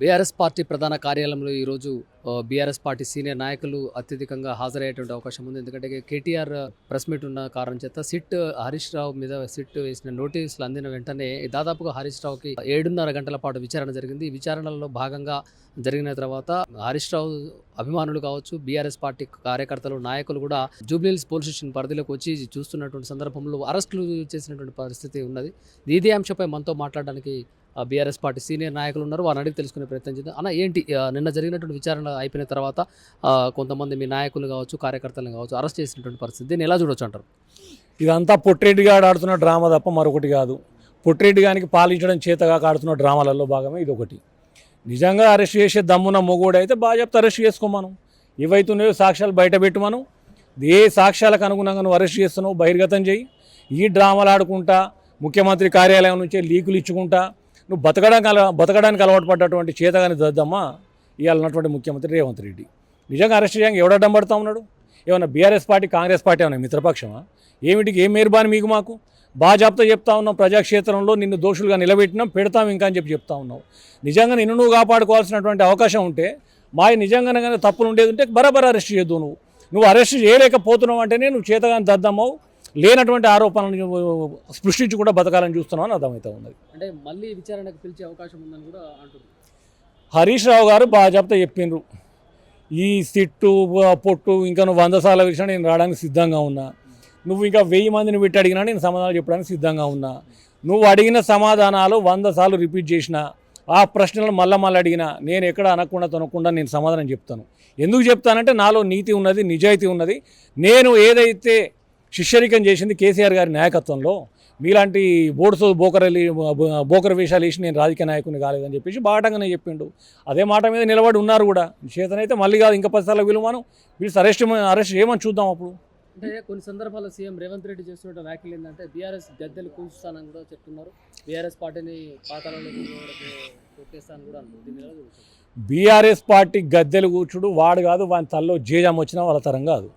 BRS party ప్రధాన కార్యాలయంలో ఈరోజు బీఆర్ఎస్ పార్టీ సీనియర్ నాయకులు అత్యధికంగా హాజరయ్యేటువంటి అవకాశం ఉంది. ఎందుకంటే కేటీఆర్ ప్రెస్ మీట్ ఉన్న కారణం చేత సిట్ హరీష్ రావు మీద సిట్ వేసిన నోటీసులు అందిన వెంటనే దాదాపుగా హరీష్ రావుకి ఏడున్నర గంటల పాటు విచారణ జరిగింది. ఈ విచారణలో భాగంగా జరిగిన తర్వాత హరీష్ రావు అభిమానులు కావచ్చు బీఆర్ఎస్ పార్టీ కార్యకర్తలు నాయకులు కూడా జూబ్లీహిల్స్ పోలీస్ స్టేషన్ పరిధిలోకి వచ్చి చూస్తున్నటువంటి సందర్భంలో అరెస్టులు చేసినటువంటి పరిస్థితి ఉన్నది. ఇదే అంశంపై మనతో మాట్లాడడానికి బీఆర్ఎస్ పార్టీ సీనియర్ నాయకులు ఉన్నారు. వారిని అడిగి తెలుసుకునే ప్రయత్నం చేద్దాం. అన్న ఏంటి నిన్న జరిగినటువంటి విచారణ అయిపోయిన తర్వాత కొంతమంది మీ నాయకులు కావచ్చు కార్యకర్తలు కావచ్చు అరెస్ట్ చేసినటువంటి పరిస్థితి. దీన్ని ఎలా చూడొచ్చు అంటారు? ఇదంతా పొట్టిరెడ్డి గారు ఆడుతున్న డ్రామా తప్ప మరొకటి కాదు. పొట్టిరెడ్డి గారికి పాలించడం చేతగా ఆడుతున్న డ్రామాలలో భాగమే ఇది ఒకటి నిజంగా అరెస్ట్ చేసే దమ్మున మొగోడు అయితే అరెస్ట్ చేసుకోమను ఇవైతున్నాయో సాక్ష్యాలు బయట పెట్టుమను ఏ సాక్ష్యాలకు అనుగుణంగా నువ్వు అరెస్ట్ చేస్తున్నావు బహిర్గతం చేయి. ఈ డ్రామాలు ఆడుకుంటా ముఖ్యమంత్రి కార్యాలయం నుంచే లీకులు ఇచ్చుకుంటా నువ్వు బతకడానికి అల బతకడానికి అలవాటు పడ్డటువంటి చేతగాని దద్దమ్మ ఇవాళ ఉన్నటువంటి ముఖ్యమంత్రి రేవంత్ రెడ్డి. నిజంగా అరెస్ట్ చేయంగా ఎవడ పడుతూ ఉన్నాడు? ఏమన్నా బీఆర్ఎస్ పార్టీ కాంగ్రెస్ పార్టీ ఏమన్నా మిత్రపక్షమా? ఏమిటికి ఏం మేరుబాని మీకు మాకు? బాజాబ్తో చెప్తా ఉన్నాం ప్రజాక్షేత్రంలో నిన్ను దోషులుగా నిలబెట్టినాం పెడతాం ఇంకా అని చెప్పి చెప్తా ఉన్నావు. నిజంగా నిన్ను నువ్వు కాపాడుకోవాల్సినటువంటి అవకాశం ఉంటే మా నిజంగానే కానీ తప్పులు ఉండేది ఉంటే బరాబర్ అరెస్ట్ చేయదు నువ్వు. నువ్వు అరెస్ట్ చేయలేకపోతున్నావు అంటేనే నువ్వు చేతగాని దద్దమ్మవు లేనటువంటి ఆరోపణలను సృష్టించి కూడా బతకాలని చూస్తున్నావు అని అర్థమవుతా ఉన్నది. అంటే మళ్ళీ విచారణకు పిలిచే అవకాశం ఉందని కూడా అంటుంది హరీష్ రావు గారు బాగా చెప్తా చెప్పిండ్రు ఈ సిట్టు పొట్టు ఇంకా నువ్వు వంద సార్లు విషయం నేను రావడానికి సిద్ధంగా ఉన్నా. నువ్వు ఇంకా వెయ్యి మందిని పెట్టి అడిగినా నేను సమాధానాలు చెప్పడానికి సిద్ధంగా ఉన్నా. నువ్వు అడిగిన సమాధానాలు వంద సార్లు రిపీట్ చేసిన ఆ ప్రశ్నలను మళ్ళా మళ్ళీ అడిగినా నేను ఎక్కడ అనకుండా తనకుండా నేను సమాధానం చెప్తాను. ఎందుకు చెప్తానంటే నాలో నీతి ఉన్నది నిజాయితీ ఉన్నది. నేను ఏదైతే శిష్యరికం చేసింది కేసీఆర్ గారి నాయకత్వంలో. మీలాంటి బోర్డుతో బోకరలి బోకర వేషాలు వేసి నేను రాజకీయ నాయకుని కాలేదని చెప్పేసి బాటంగానే చెప్పిండు. అదే మాట మీద నిలబడి ఉన్నారు కూడా. చేతనైతే మళ్ళీ కాదు ఇంకా పది సార్లు విలువను. వీళ్ళు అరెస్ట్ అరెస్ట్ చేయమని చూద్దాం అప్పుడు. అంటే కొన్ని సందర్భాల్లో సీఎం రేవంత్ రెడ్డి చేస్తున్న వ్యాఖ్యలు ఏంటంటే బీఆర్ఎస్ గద్దెలు కూల్చుతానని కూడా చెప్తున్నారు. బీఆర్ఎస్ పార్టీని కొట్టేస్తానని కూడా బీఆర్ఎస్ పార్టీ గద్దెలు కూర్చుడు వాడు కాదు వాని తల్లో జేజాం వచ్చినా వాళ్ళ తరం కాదు.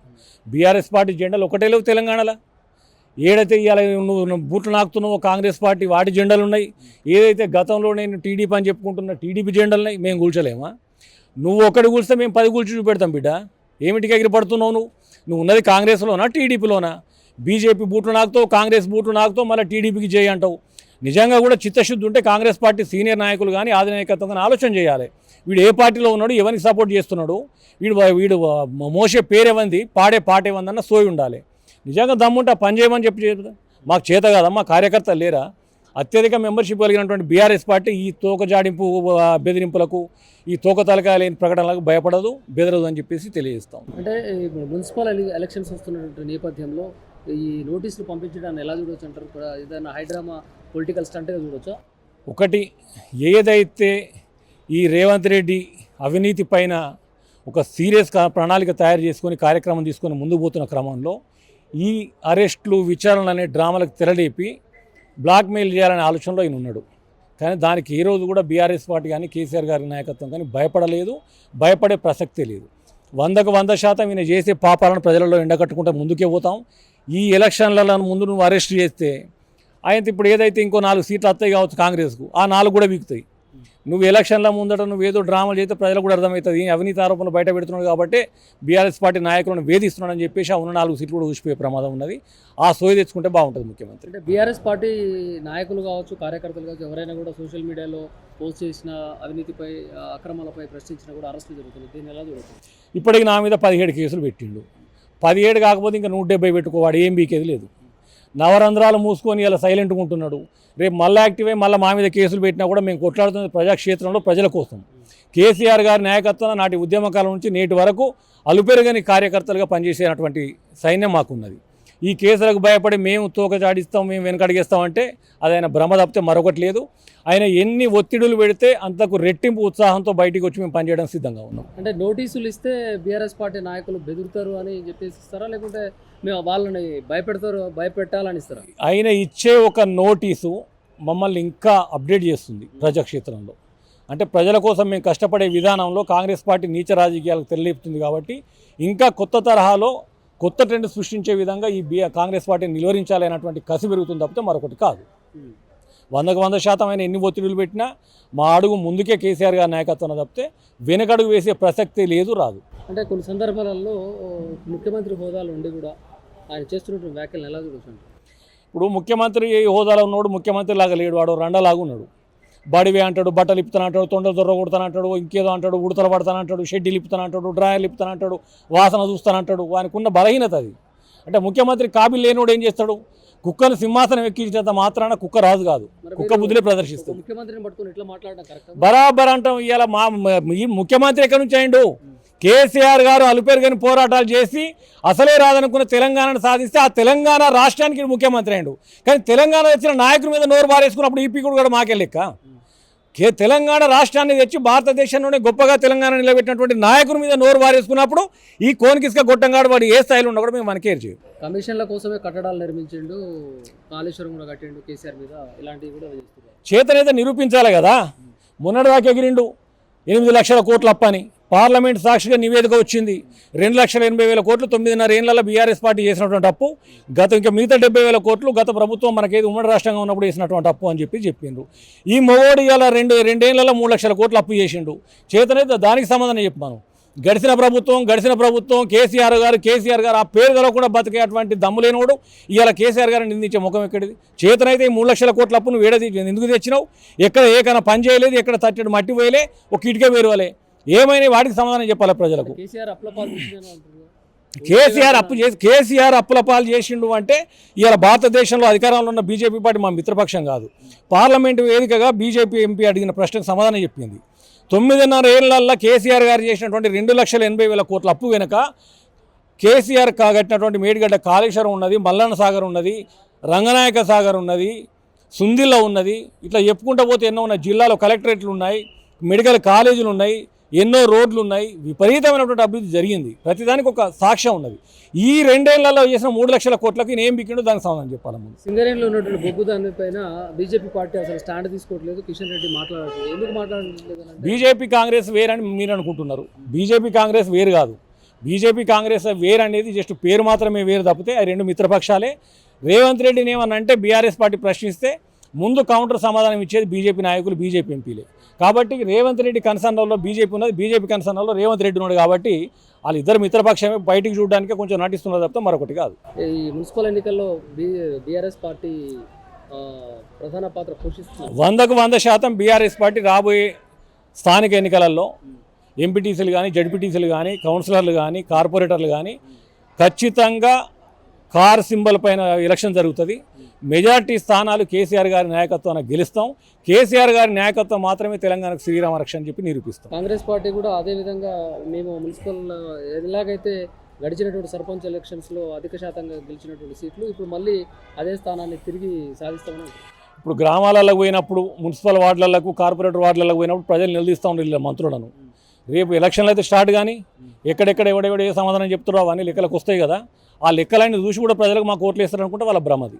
బీఆర్ఎస్ పార్టీ జెండాలు ఒకటే లేవు తెలంగాణలో. ఏడైతే ఇవాళ నువ్వు బూట్లు నాకుతున్నావో కాంగ్రెస్ పార్టీ వాటి జెండాలు ఉన్నాయి. ఏదైతే గతంలో నేను టీడీపీ అని చెప్పుకుంటున్న టీడీపీ జెండాలు ఉన్నాయి మేము కూల్చలేమా? నువ్వు ఒకటి కూల్స్తే మేము పది కూల్చి చూపెడతాం బిడ్డ. ఏమిటికి ఎగిరిపడుతున్నావు నువ్వు? నువ్వు ఉన్నది కాంగ్రెస్లోనా టీడీపీలోనా? బీజేపీ బూట్లు నాకుతావు కాంగ్రెస్ బూట్లు నాకుతావు మళ్ళీ టీడీపీకి చేయి అంటావు. నిజంగా కూడా చిత్తశుద్ధి ఉంటే కాంగ్రెస్ పార్టీ సీనియర్ నాయకులు కానీ ఆధినాయకత్వం కానీ ఆలోచన చేయాలి. వీడు ఏ పార్టీలో ఉన్నాడు ఎవరికి సపోర్ట్ చేస్తున్నాడు వీడు వీడు మోసే పేరేవంది పాడే పాట ఏమందన్న సోయి ఉండాలి. నిజంగా దమ్ముంటే పని చేయమని చెప్పి మాకు చేత కాదమ్మా కార్యకర్తలు లేరా? అత్యధిక మెంబర్షిప్ కలిగినటువంటి బీఆర్ఎస్ పార్టీ ఈ తోక జాడింపు బెదిరింపులకు ఈ తోక తలకాయ లేని ప్రకటనలకు భయపడదు బెదరదు అని చెప్పేసి తెలియజేస్తాం. అంటే ఇప్పుడు మున్సిపల్ ఎలి- ఎలక్షన్స్ వస్తున్నటువంటి నేపథ్యంలో ఈ నోటీసులు పంపించడాన్ని ఎలా చూడొచ్చు అంటారు? కూడా ఏదైనా హైడ్రామా పొలిటికల్ స్టంట్గా చూడొచ్చా? ఒకటి ఏదైతే ఈ రేవంత్ రెడ్డి అవినీతి పైన ఒక సీరియస్ కా- ప్రణాళిక తయారు చేసుకొని కార్యక్రమం తీసుకొని ముందు పోతున్న క్రమంలో ఈ అరెస్టులు విచారణలు అనే డ్రామాలకు తెరలేపి బ్లాక్మెయిల్ చేయాలనే ఆలోచనలో ఈయన ఉన్నాడు. కానీ దానికి ఏ రోజు కూడా బీఆర్ఎస్ పార్టీ కానీ కేసీఆర్ గారి నాయకత్వం కానీ భయపడలేదు భయపడే ప్రసక్తే లేదు. వందకు వంద శాతం ఈయన చేసే పాపాలను ప్రజలలో ఎండకట్టుకుంటే ముందుకే పోతాం. ఈ ఎలక్షన్లలో ముందు నువ్వు అరెస్ట్ చేస్తే ఆయన ఇప్పుడు ఏదైతే ఇంకో నాలుగు సీట్లు వస్తాయి కావచ్చు కాంగ్రెస్కు ఆ నాలుగు కూడా వీకుతాయి. నువ్వు ఎలక్షన్ల ముందట నువ్వు ఏదో డ్రామాలు చేస్తే ప్రజలకు కూడా అర్థమవుతుంది. అవినీతి ఆరోపణలు బయట పెడుతున్నాడు కాబట్టి బీఆర్ఎస్ పార్టీ నాయకులను వేధిస్తున్నాడని చెప్పేసి ఆ ఉన్న నాలుగు సీట్లు కూడా ఊసిపోయే ప్రమాదం ఉన్నది. ఆ సోయి తెచ్చుకుంటే బాగుంటుంది ముఖ్యమంత్రి. అంటే బీఆర్ఎస్ పార్టీ నాయకులు కావచ్చు కార్యకర్తలు కావచ్చు ఎవరైనా కూడా సోషల్ మీడియాలో పోస్ట్ చేసిన అవినీతిపై అక్రమాలపై ప్రశ్నించినా కూడా అరెస్టులు జరుగుతుంది. దీన్ని ఎలా చూడొచ్చు? ఇప్పటికి నా మీద పదిహేడు కేసులు పెట్టిండు. పదిహేడు కాకపోతే ఇంకా నూట డెబ్బై పెట్టుకోవాడు ఏం బీకేది లేదు. నవరంధ్రాలు మూసుకొని ఇలా సైలెంట్గా ఉంటున్నాడు. రేపు మళ్ళీ యాక్టివ్ అయ్యి మళ్ళీ మా మీద కేసులు పెట్టినా కూడా మేము కొట్లాడుతున్న ప్రజాక్షేత్రంలో ప్రజల కోసం. కేసీఆర్ గారి నాయకత్వంలో నాటి ఉద్యమకాలం నుంచి నేటి వరకు అలుపెరగని కార్యకర్తలుగా పనిచేసేటువంటి సైన్యం మాకున్నది. ఈ కేసులకు భయపడి మేము తోక చాడిస్తాం మేము వెనకడిగేస్తామంటే అది ఆయన భ్రమ తప్పితే మరొకటి లేదు. ఆయన ఎన్ని ఒత్తిడులు పెడితే అంతకు రెట్టింపు ఉత్సాహంతో బయటికి వచ్చి మేము పనిచేయడానికి సిద్ధంగా ఉన్నాం. అంటే నోటీసులు ఇస్తే బీఆర్ఎస్ పార్టీ నాయకులు బెదురుతారు అని చెప్పేసి ఇస్తారా? లేకుంటే మేము వాళ్ళని భయపెడతారు భయపెట్టాలని ఇస్తారా? ఆయన ఇచ్చే ఒక నోటీసు మమ్మల్ని ఇంకా అప్డేట్ చేస్తుంది ప్రజాక్షేత్రంలో. అంటే ప్రజల కోసం మేము కష్టపడే విధానంలో కాంగ్రెస్ పార్టీ నీచ రాజకీయాలకు తెరలేపుతుంది కాబట్టి ఇంకా కొత్త తరహాలో కొత్త ట్రెండ్ సృష్టించే విధంగా ఈ బి కాంగ్రెస్ పార్టీని నిలువరించాలి అనేటువంటి కసి పెరుగుతుంది తప్పితే మరొకటి కాదు. వందకు వంద శాతం ఆయన ఎన్ని ఒత్తిడులు పెట్టినా మా అడుగు ముందుకే కేసీఆర్ గారి నాయకత్వం తప్పితే వెనకడుగు వేసే ప్రసక్తి లేదు రాదు. అంటే కొన్ని సందర్భాలలో ముఖ్యమంత్రి హోదాలో ఉండి కూడా ఆయన చేస్తున్నటువంటి వ్యాఖ్యలను ఎలా చూడొచ్చు? ఇప్పుడు ముఖ్యమంత్రి హోదాలో ఉన్నాడు ముఖ్యమంత్రి లాగా లేడు వాడు రండలాగా ఉన్నాడు. బడివే అంటాడు బట్టలు ఇప్పుతాను అంటాడు తొండలు దొర్ర కొడతానంటాడు ఇంకేదో అంటాడు ఉడతలు పడతానంటాడు షెడ్యూల్ ఇప్పుతానంటాడు డ్రాయర్లు ఇప్పుతానంటాడు వాసన చూస్తానంటాడు వానికి ఉన్న బలహీనత అది. అంటే ముఖ్యమంత్రి కాబిల్ లేనివాడు ఏం చేస్తాడు? కుక్కను సింహాసనం ఎక్కించినంత మాత్రాన కుక్క రాజు కాదు. కుక్క బుద్ధులే ప్రదర్శిస్తుంది. బరాబర్ అంటాం ఇవాళ మా ముఖ్యమంత్రి ఎక్కడి నుంచి అయిండు? కేసీఆర్ గారు అలుపెరుగని పోరాటాలు చేసి అసలే రాదనుకున్న తెలంగాణను సాధిస్తే ఆ తెలంగాణ రాష్ట్రానికి ముఖ్యమంత్రి అయిండు. కానీ తెలంగాణ వచ్చిన నాయకుల మీద నోరు బారేసుకున్నప్పుడు ఈపీ కూడా కూడా మాకే లెక్క. కే తెలంగాణ రాష్ట్రాన్ని తెచ్చి భారతదేశంలోనే గొప్పగా తెలంగాణ నిలబెట్టినటువంటి నాయకుల మీద నోరు బారేసుకున్నప్పుడు ఈ కోనికిసుక గొట్టంగాడు వాడు ఏ స్థాయిలో ఉన్నా కూడా మేము మనకేర్ చేయం. కమిషన్ల కోసమే కట్టడాలు నిర్మించిండు కాళేశ్వరం కూడా కట్టిండు కేసీఆర్ మీద ఇలాంటివి కూడా చేతనైతే నిరూపించాలి కదా. మొన్నటిదాకా ఎగిరిండు. ఎనిమిది లక్షల కోట్ల అప్పని. పార్లమెంట్ సాక్షిగా నివేదిక వచ్చింది. రెండు లక్షల ఎనభై వేల కోట్లు తొమ్మిదిన్నర ఏళ్ళలో బీఆర్ఎస్ పార్టీ చేసినటువంటి అప్పు. గత ఇంకా మిగతా డెబ్బై వేల కోట్లు గత ప్రభుత్వం మనకేది ఉమ్మడి రాష్ట్రంగా ఉన్నప్పుడు చేసినటువంటి అప్పు అని చెప్పి చెప్పిండ్రు. ఈ మొగోడు ఇవాళ రెండు రెండేళ్ళలో మూడు లక్షల కోట్లు అప్పు చేసిండు. చేతనైతే దానికి సమాధానం చెప్పాను గడిచిన ప్రభుత్వం గడిచిన ప్రభుత్వం కేసీఆర్ గారు కేసీఆర్ గారు ఆ పేరు కూడా బతికే అటువంటి దమ్ము లేనివాడు ఇవాళ కేసీఆర్ గారిని నిందించే ముఖం ఎక్కడిది? చేతనైతే ఈ మూడు లక్షల కోట్ల అప్పును వేడది ఎందుకు తెచ్చినావు ఎక్కడ ఏకైనా పని చేయలేదు ఎక్కడ తట్టడు మట్టి పోయలే ఒక ఇటుక వేరువలే ఏమైనా వాటికి సమాధానం చెప్పాలి ప్రజలకు? కేసీఆర్ అప్పు చేసి కేసీఆర్ అప్పుల పాలు చేసిండు అంటే ఇవాళ భారతదేశంలో అధికారంలో ఉన్న బీజేపీ పార్టీ మా మిత్రపక్షం కాదు. పార్లమెంటు వేదికగా బీజేపీ ఎంపీ అడిగిన ప్రశ్నకు సమాధానం చెప్పింది. తొమ్మిదిన్నర ఏళ్ళల్లో కేసీఆర్ గారు చేసినటువంటి రెండు లక్షల ఎనభై వేల కోట్ల అప్పు వెనుక కేసీఆర్ కాగట్టినటువంటి మేడిగడ్డ కాళేశ్వరం ఉన్నది మల్లన్న సాగర్ ఉన్నది రంగనాయక సాగర్ ఉన్నది సుందిల్ల ఉన్నది. ఇట్లా చెప్పుకుంటూ పోతే ఎన్నో ఉన్నాయి. జిల్లాలో కలెక్టరేట్లు ఉన్నాయి మెడికల్ కాలేజీలు ఉన్నాయి ఎన్నో రోడ్లు ఉన్నాయి. విపరీతమైనటువంటి అభివృద్ధి జరిగింది. ప్రతిదానికి ఒక సాక్ష్యం ఉన్నది. ఈ రెండేళ్ళలో చేసిన మూడు లక్షల కోట్లకు ఈయన ఏం బిక్కిండో దానికి సమాధానం చెప్పాలి ముందు. సింగరేణిలో ఉన్నటువంటి బొగ్గు దాని పైన బీజేపీ పార్టీ అసలు స్టాండ్ తీసుకోవట్లేదు. కిషన్ రెడ్డి మాట్లాడట్లేదు. ఎందుకు మాట్లాడట్లేదు? బీజేపీ కాంగ్రెస్ వేరని మీరు అనుకుంటున్నారు. బీజేపీ కాంగ్రెస్ వేరు కాదు. బీజేపీ కాంగ్రెస్ వేరు అనేది జస్ట్ పేరు మాత్రమే వేరు తప్పితే ఆ రెండు మిత్రపక్షాలే. రేవంత్ రెడ్డిని ఏమన్నా అంటే బీఆర్ఎస్ పార్టీ ప్రశ్నిస్తే ముందు కౌంటర్ సమాధానం ఇచ్చేది బీజేపీ నాయకులు బీజేపీ ఎంపీలే. కాబట్టి రేవంత్ రెడ్డి కన్సర్న్లో బీజేపీ ఉన్నది బీజేపీ కన్సర్న్లో రేవంత్ రెడ్డి ఉన్నాడు కాబట్టి వాళ్ళిద్దరు మిత్రపక్షమే బయటికి చూడడానికి కొంచెం నటిస్తున్నారు తప్ప మరొకటి కాదు. ఈ మున్సిపల్ ఎన్నికల్లో బీఆర్ఎస్ పార్టీ ప్రధాన పాత్ర పోషిస్తున్నారు వందకు వంద శాతం బీఆర్ఎస్ పార్టీ రాబోయే స్థానిక ఎన్నికలలో ఎంపీటీసీలు కానీ జడ్పీటీసీలు కానీ కౌన్సిలర్లు కానీ కార్పొరేటర్లు కానీ ఖచ్చితంగా కార్ సింబల్ పైన ఎలక్షన్ జరుగుతుంది. మెజార్టీ స్థానాలు కేసీఆర్ గారి నాయకత్వాన్ని గెలుస్తాం. కేసీఆర్ గారి నాయకత్వం మాత్రమే తెలంగాణకు శ్రీరామ రక్ష అని చెప్పి నిరూపిస్తాం. కాంగ్రెస్ పార్టీ కూడా అదే విధంగా మేము మున్సిపల్ ఎలాగైతే గడిచినటువంటి సర్పంచ్ ఎలక్షన్స్లో అధిక శాతంగా గెలిచినటువంటి సీట్లు ఇప్పుడు మళ్ళీ అదే స్థానాన్ని తిరిగి సాధిస్తామని. ఇప్పుడు గ్రామాలకు పోయినప్పుడు మున్సిపల్ వార్డులకు కార్పొరేటర్ వార్డులకు పోయినప్పుడు ప్రజలు నిలదీస్తూ వీళ్ళ మంత్రులను. రేపు ఎలక్షన్లు అయితే స్టార్ట్ కానీ ఎక్కడెక్కడ ఎవడెవడ ఏ సమాధానం చెప్తారో అవన్నీ లెక్కలకు వస్తాయి కదా. ఆ లెక్కలన్నీ చూసి కూడా ప్రజలకు మాకు ఓట్లు వేస్తారనుకుంటే వాళ్ళ భ్రమది